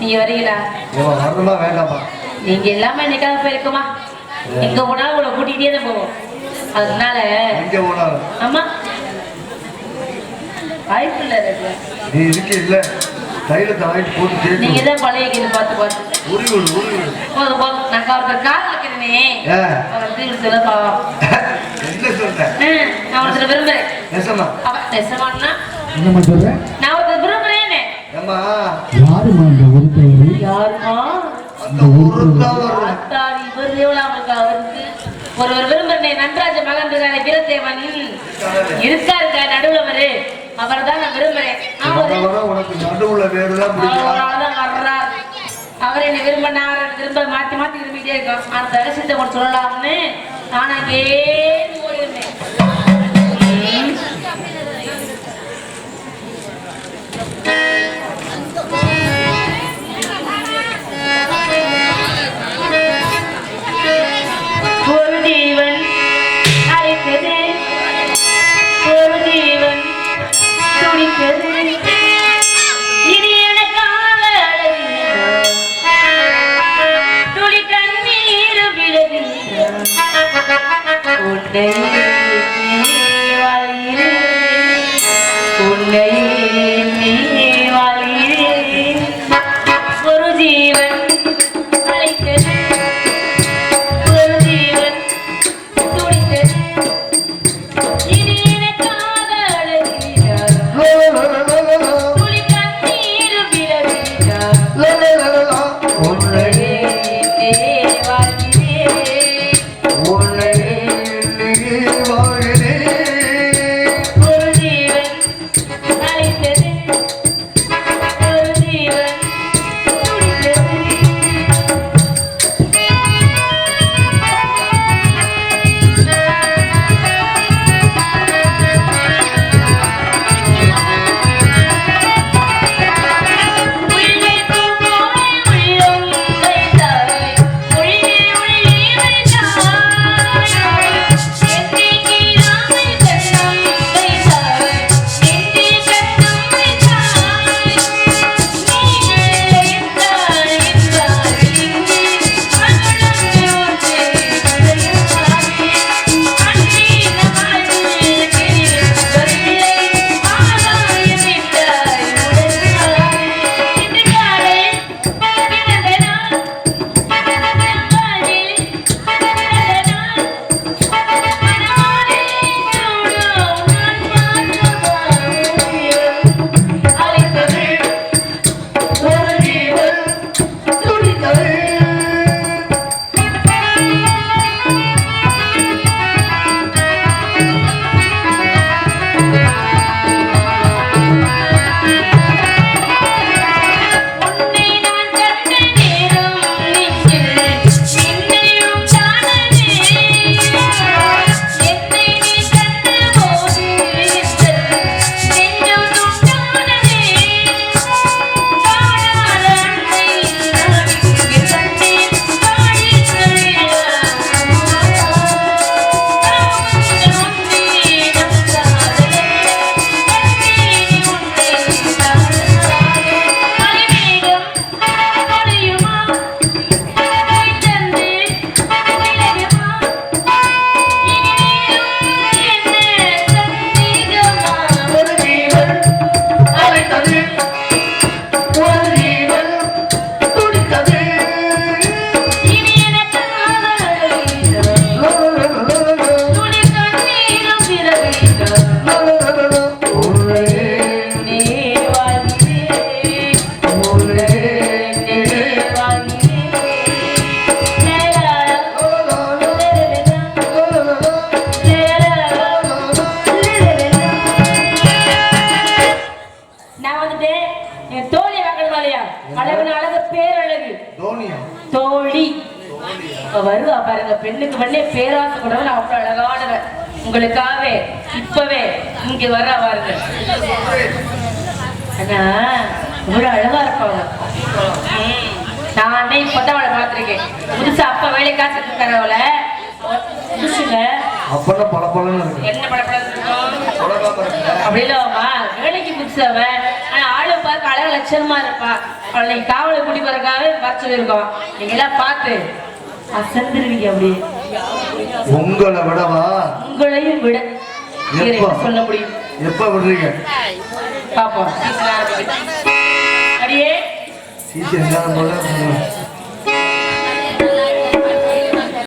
நீங்க வரீங்களா வரணுமா வேண்டாமா நீங்க இல்லாம என்னைக்காவது போயிருக்குமா எங்க போனாலும் உங்களை கூட்டிகிட்டே தான் போவோம். அதனால எங்க போனாலும் ஆமா வாய்ப்பு இல்லை அதுக்கு. நீ இருக்கு இல்ல. தைலத்தை வாங்கிட்டு போட்டு நீங்க தான் பழைய பார்த்து பார்த்து போதும் போதும் நான் ஒருத்தர் கால் வைக்கிறேனே. பாவம். என்ன ம், நான் ஒருத்தர் விரும்புறேன். நெசமா அவ நெசமானா என்னம்மா சொல்ற? நான் யாருமா இந்த ஒருத்தவரு யாருமா அந்த ஆத்தாடி இவர் எவ்வளவு அவருக்கு? ஒருவர் நன்றாஜ மகன் வீரதேவன் அவரை தான் நான் விரும்புறேன் உனக்கு நடுவுல வேறுதான் பிடிக்கும். அவராலதான் வர்றார். அவர் என்ன விரும்பினார். திரும்ப மாத்தி மாத்தி விரும்பிட்டே இருக்கோம். அந்த ரகசியத்தை கொஞ்சம் சொல்லலாம்னு நான் அங்கே உன்னை என் தோழி இல்லையா அழகுன அழகு பேரழகு. தோழி. வருவா பாருங்க பெண்ணுக்கு பண்ணே பேராசை கூடவன் அவ்வளவு அழகானவ உங்களுக்காகவே இப்பவே இங்க வர்றா பாருங்க. ஆனா இவ்வளவு அழகா இருப்பாங்க. நானே இப்பதான் அவளை பார்த்திருக்கேன். புதுசா அப்ப வேலை காசு இருக்கிறவள புதுசுங்க. என்ன இருக்குல்ல? அப்படி இல்லம்மா வேலைக்கு புதுசு அவன் ஆனா பார்க்க அழக லட்சணமா இருப்பா. அவளை காவலை குடி பிறக்காவே வர சொல்லியிருக்கோம். நீங்க எல்லாம் பார்த்து அசந்துருவீங்க அப்படியே உங்களை விடவா? உங்களையும் விட. சொல்ல முடியும்? எப்ப விடுறீங்க? பாப்போம். அடியே. போல